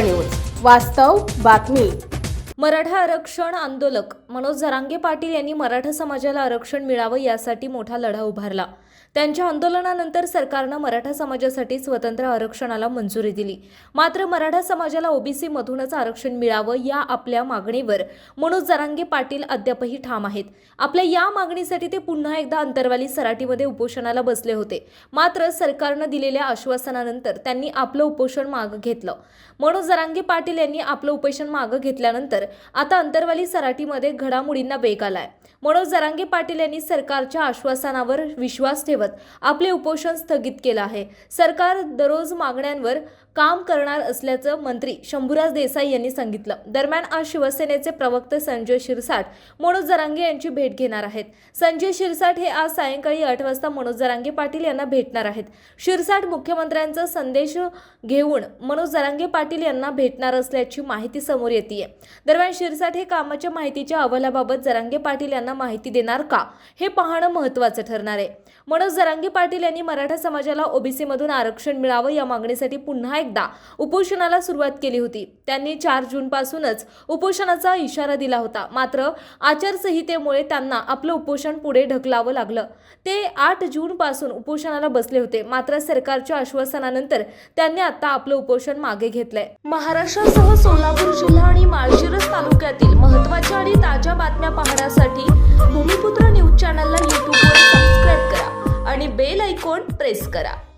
News. वास्तव बातमी. मराठा आरक्षण आंदोलक मनोज जरांगे पाटील यांनी मराठा समाजाला आरक्षण मिळावं यासाठी मोठा लढा उभारला. त्यांच्या आंदोलनानंतर सरकारनं मराठा समाजासाठी स्वतंत्र आरक्षणाला मंजुरी दिली. मात्र मराठा समाजाला ओबीसी मधूनच आरक्षण मिळावं या आपल्या मागणीवर मनोज जरांगे पाटील अद्यापही ठाम आहेत. आपल्या या मागणीसाठी ते पुन्हा एकदा अंतरवाली सराटीमध्ये उपोषणाला बसले होते. मात्र सरकारनं दिलेल्या आश्वासनानंतर त्यांनी आपलं उपोषण मागं घेतलं. मनोज जरांगे पाटील यांनी आपलं उपोषण मागं घेतल्यानंतर आता अंतरवाली सराटीमध्ये घडामोडींना वेग आलाय. मनोज जरांगे पाटील यांनी सरकारच्या आश्वासनावर विश्वास ठेवत आपले उपोषण स्थगित केलं आहे. सरकार दररोज मागण्यांवर काम करणार असल्याचं मंत्री शंभूराज देसाई यांनी सांगितलं. दरम्यान आज शिवसेनेचे प्रवक्ते संजय शिरसाट मनोज जरांगे यांची भेट घेणार आहेत. संजय शिरसाट हे आज सायंकाळी आठ वाजता मनोज जरांगे पाटील यांना भेटणार आहेत. शिरसाट मुख्यमंत्र्यांचा संदेश घेऊन मनोज जरांगे पाटील यांना भेटणार असल्याची माहिती समोर येते दरम्यान शिरसाट हे कामाच्या माहितीच्या अहवालाबाबत जरांगे पाटील यांना माहिती देणार का? हे पाहणं महत्त्वाचं ठरणार आहे. मनोज जरांगे पाटील यांनी मराठा समाजाला ओबीसी मधून आरक्षण मिळावं या मागणीसाठी पुन्हा एकदा उपोषणाला सुरुवात केली होती. त्यांनी चार जून पासूनच उपोषणाचा इशारा दिला होता. मात्र आचारसंहितेमुळे त्यांना आपलं उपोषण पुढे ढकलावं लागलं. ते आठ जून पासून उपोषणाला बसले होते. मात्र सरकारच्या आश्वासनानंतर त्यांनी आता आपलं उपोषण मागे घेतलंय. महाराष्ट्रासह सोलापूर जिल्हा आणि माळशिरस तालुक्यातील महत्त्वाच्या आणि ताज्या बातम्या पाहण्यासाठी प्रेस करा.